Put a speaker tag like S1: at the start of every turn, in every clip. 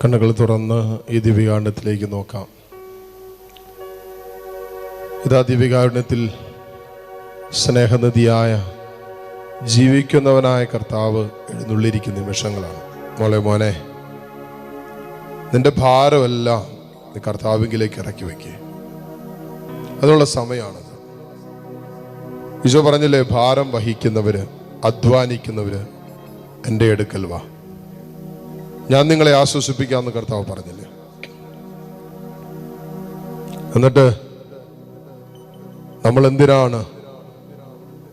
S1: കണ്ണുകൾ തുറന്ന് ഈ ദിവ്യകാണ്ഡത്തിലേക്ക് നോക്കാം. ഇതാ ദിവ്യകാരുണ്യത്തിൽ സ്നേഹനദിയായ ജീവിക്കുന്നവനായ കർത്താവ് എഴുന്നള്ളിരിക്കുന്ന നിമിഷങ്ങളാണ്. മോളെ മോനെ നിന്റെ ഭാരമെല്ലാം കർത്താവിങ്കിലേക്ക് ഇറക്കി വയ്ക്കുക അതിനുള്ള സമയമാണത്. ഈശോ പറഞ്ഞില്ലേ ഭാരം വഹിക്കുന്നവര് അധ്വാനിക്കുന്നവര് എന്റെ എടുക്കൽ വാ. ഞാൻ നിങ്ങളെ ആശ്വസിപ്പിക്കാമെന്ന് കർത്താവ് പറഞ്ഞില്ലേ? എന്നിട്ട് നമ്മൾ എന്തിനാണ്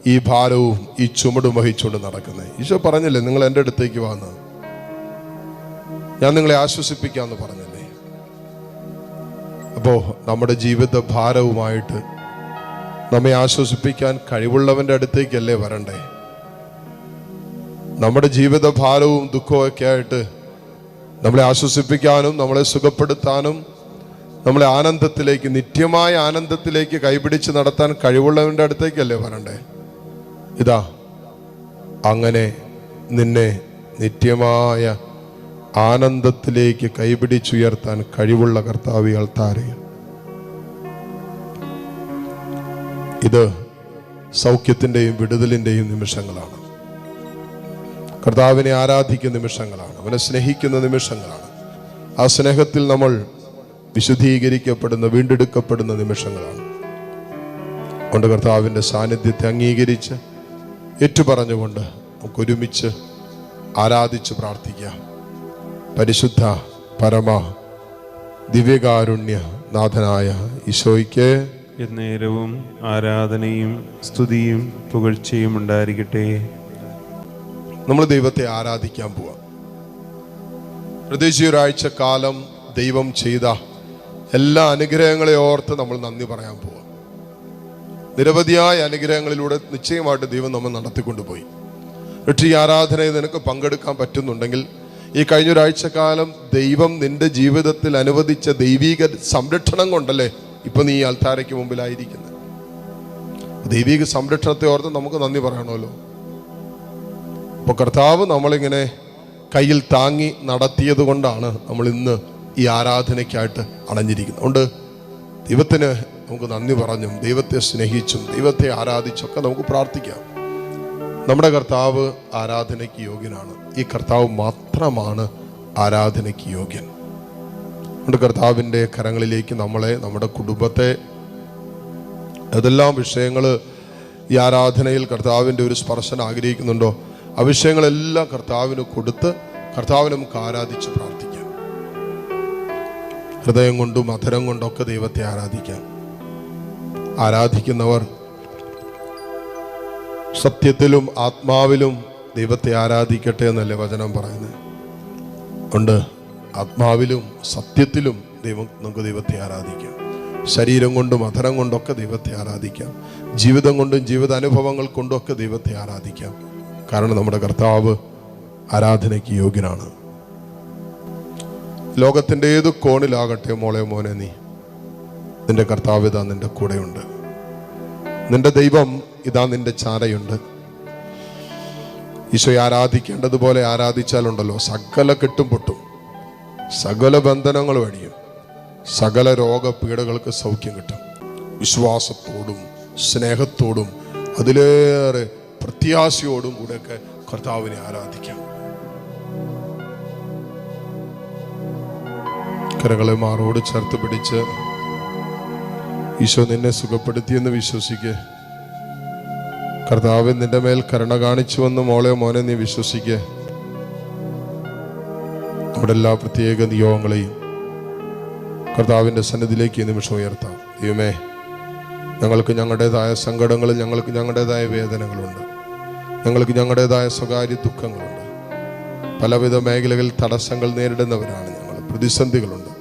S1: ഈ ഭാരവും ഈ ചുമടും വഹിച്ചുകൊണ്ട് നടക്കുന്നത്? ഈശോ പറഞ്ഞില്ലേ നിങ്ങൾ എന്റെ അടുത്തേക്ക് വന്ന്. ഞാൻ നിങ്ങളെ ആശ്വസിപ്പിക്കാമെന്ന് പറഞ്ഞില്ലേ? അപ്പോ നമ്മുടെ ജീവിത ഭാരവുമായിട്ട് നമ്മെ ആശ്വസിപ്പിക്കാൻ കഴിവുള്ളവന്റെ അടുത്തേക്കല്ലേ വരണ്ടേ? നമ്മുടെ ജീവിത ഭാരവും ദുഃഖവും ഒക്കെ ആയിട്ട് നമ്മളെ ആശ്വസിപ്പിക്കാനും നമ്മളെ സുഖപ്പെടുത്താനും നമ്മളെ ആനന്ദത്തിലേക്ക് നിത്യമായ ആനന്ദത്തിലേക്ക് കൈപിടിച്ച് നടത്താൻ കഴിവുള്ളവന്റെ അടുത്തേക്കല്ലേ വരണ്ടേ? ഇതാ അങ്ങനെ നിന്നെ നിത്യമായ ആനന്ദത്തിലേക്ക് കൈപിടിച്ചുയർത്താൻ കഴിവുള്ള കർത്താവികൾ താരയും. ഇത് സൗഖ്യത്തിന്റെയും വിടുതലിന്റെയും നിമിഷങ്ങളാണ്. കർത്താവിനെ ആരാധിക്കുന്ന നിമിഷങ്ങളാണ് അവനെ സ്നേഹിക്കുന്ന നിമിഷങ്ങളാണ്. ആ സ്നേഹത്തിൽ നമ്മൾ വിശുദ്ധീകരിക്കപ്പെടുന്ന വീണ്ടെടുക്കപ്പെടുന്ന നിമിഷങ്ങളാണ്. കൊണ്ട് കർത്താവിന്റെ സാന്നിധ്യത്തെ അംഗീകരിച്ച് ഏറ്റുപറഞ്ഞുകൊണ്ട് നമുക്ക് ഒരുമിച്ച് ആരാധിച്ച് പ്രാർത്ഥിക്കാം. പരിശുദ്ധ പരമ ദിവ്യകാരുണ്യ നാഥനായ ഈശോയ്ക്ക്
S2: എന്നേരവും ആരാധനയും സ്തുതിയും പുകഴ്ചയും ഉണ്ടായിരിക്കട്ടെ.
S1: നമ്മൾ ദൈവത്തെ ആരാധിക്കാൻ പോവാം. പ്രത്യേകിച്ച് ഒരാഴ്ച കാലം ദൈവം ചെയ്ത എല്ലാ അനുഗ്രഹങ്ങളെ ഓർത്ത് നമ്മൾ നന്ദി പറയാൻ പോവാം. നിരവധിയായ അനുഗ്രഹങ്ങളിലൂടെ നിശ്ചയമായിട്ട് ദൈവം നമ്മൾ നടത്തിക്കൊണ്ടുപോയി. പക്ഷേ ഈ ആരാധനയിൽ നിനക്ക് പങ്കെടുക്കാൻ പറ്റുന്നുണ്ടെങ്കിൽ ഈ കഴിഞ്ഞ ഒരാഴ്ച കാലം ദൈവം നിന്റെ ജീവിതത്തിൽ അനുവദിച്ച ദൈവീക സംരക്ഷണം കൊണ്ടല്ലേ ഇപ്പൊ നീ ഈ അൽത്താരയ്ക്ക് മുമ്പിലായിരിക്കുന്നത്. ദൈവീക സംരക്ഷണത്തെ ഓർത്ത് നമുക്ക് നന്ദി പറയണമല്ലോ. അപ്പോൾ കർത്താവ് നമ്മളിങ്ങനെ കയ്യിൽ താങ്ങി നടത്തിയത് കൊണ്ടാണ് നമ്മൾ ഇന്ന് ഈ ആരാധനയ്ക്കായിട്ട് അണഞ്ഞിരിക്കുന്നത് അതുകൊണ്ട് ദൈവത്തിന് നമുക്ക് നന്ദി പറഞ്ഞും ദൈവത്തെ സ്നേഹിച്ചും ദൈവത്തെ ആരാധിച്ചൊക്കെ നമുക്ക് പ്രാർത്ഥിക്കാം. നമ്മുടെ കർത്താവ് ആരാധനയ്ക്ക് യോഗ്യനാണ്. ഈ കർത്താവ് മാത്രമാണ് ആരാധനയ്ക്ക് യോഗ്യൻ. നമ്മുടെ കർത്താവിന്റെ കരങ്ങളിലേക്ക് നമ്മളെ നമ്മുടെ കുടുംബത്തെ ഏതെല്ലാം വിഷയങ്ങൾ ഈ ആരാധനയിൽ കർത്താവിന്റെ ഒരു സ്പർശനം ആഗ്രഹിക്കുന്നുണ്ടോ ആ വിഷയങ്ങളെല്ലാം കർത്താവിന് കൊടുത്ത് കർത്താവിനെ നമുക്ക് ആരാധിച്ച് പ്രാർത്ഥിക്കാം. ഹൃദയം കൊണ്ടും അധരം കൊണ്ടൊക്കെ ദൈവത്തെ ആരാധിക്കാം. ആരാധിക്കുന്നവർ സത്യത്തിലും ആത്മാവിലും ദൈവത്തെ ആരാധിക്കട്ടെ എന്നല്ലേ വചനം പറയുന്നത്? ഉണ്ട്. ആത്മാവിലും സത്യത്തിലും ദൈവം നമുക്ക് ദൈവത്തെ ആരാധിക്കാം. ശരീരം കൊണ്ടും അധരം കൊണ്ടൊക്കെ ദൈവത്തെ ആരാധിക്കാം. ജീവിതം കൊണ്ടും ജീവിതാനുഭവങ്ങൾ കൊണ്ടൊക്കെ ദൈവത്തെ ആരാധിക്കാം. കാരണം നമ്മുടെ കർത്താവ് ആരാധനയ്ക്ക് യോഗ്യനാണ്. ലോകത്തിന്റെ ഏത് കോണിലാകട്ടെ മോളെ മോനെ നീ നിന്റെ കർത്താവ് ഇതാ നിന്റെ കൂടെയുണ്ട്. നിന്റെ ദൈവം ഇതാ നിന്റെ ചാരയുണ്ട്. ഈശോയെ ആരാധിക്കേണ്ടതുപോലെ ആരാധിച്ചാലുണ്ടല്ലോ സകല കെട്ടും പൊട്ടും സകല ബന്ധനങ്ങൾ വഴിയും സകല രോഗപീഠകൾക്ക് സൗഖ്യം കിട്ടും. വിശ്വാസത്തോടും സ്നേഹത്തോടും അതിലേറെ പ്രത്യാശയോടും കൂടെയൊക്കെ കർത്താവിനെ ആരാധിക്കാം. കരങ്ങളെ മാറോട് ചേർത്ത് പിടിച്ച് ഈശോ നിന്നെ സുഖപ്പെടുത്തിയെന്ന് വിശ്വസിക്കേ. കർത്താവ് നിന്റെ മേൽ കരുണ കാണിച്ചുവെന്ന് മോളെ മോനെ നീ വിശ്വസിക്കേ. നമ്മുടെ എല്ലാ പ്രത്യേക നിയോഗങ്ങളെയും കർത്താവിന്റെ സന്നിധിയിലേക്ക് നിമിഷം ഉയർത്താം. ദൈവമേ ഞങ്ങൾക്ക് ഞങ്ങളുടേതായ സങ്കടങ്ങളും ഞങ്ങൾക്ക് ഞങ്ങളുടേതായ വേദനകളുണ്ട്. ഞങ്ങൾക്ക് ഞങ്ങളുടേതായ സ്വകാര്യ ദുഃഖങ്ങളുണ്ട്. പലവിധ മേഖലകളിൽ തടസ്സങ്ങൾ നേരിടുന്നവരാണ് ഞങ്ങൾ. പ്രതിസന്ധികളുണ്ട്.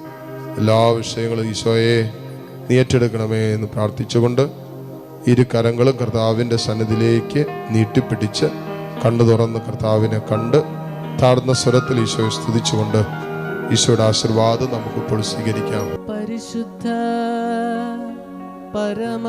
S1: എല്ലാ വിഷയങ്ങളും ഈശോയെ നീ ഏറ്റെടുക്കണമേ എന്ന് പ്രാർത്ഥിച്ചുകൊണ്ട് ഇരു കരങ്ങളും കർത്താവിന്റെ സന്നിധിയിലേക്ക് നീട്ടിപ്പിടിച്ച് കണ്ണു തുറന്ന് കർത്താവിനെ കണ്ട് താഴ്ന്ന സ്വരത്തിൽ ഈശോയെ സ്തുതിച്ചുകൊണ്ട് ഈശോയുടെ ആശീർവാദം നമുക്കിപ്പോൾ സ്വീകരിക്കാം.
S3: പരിശുദ്ധ പരമ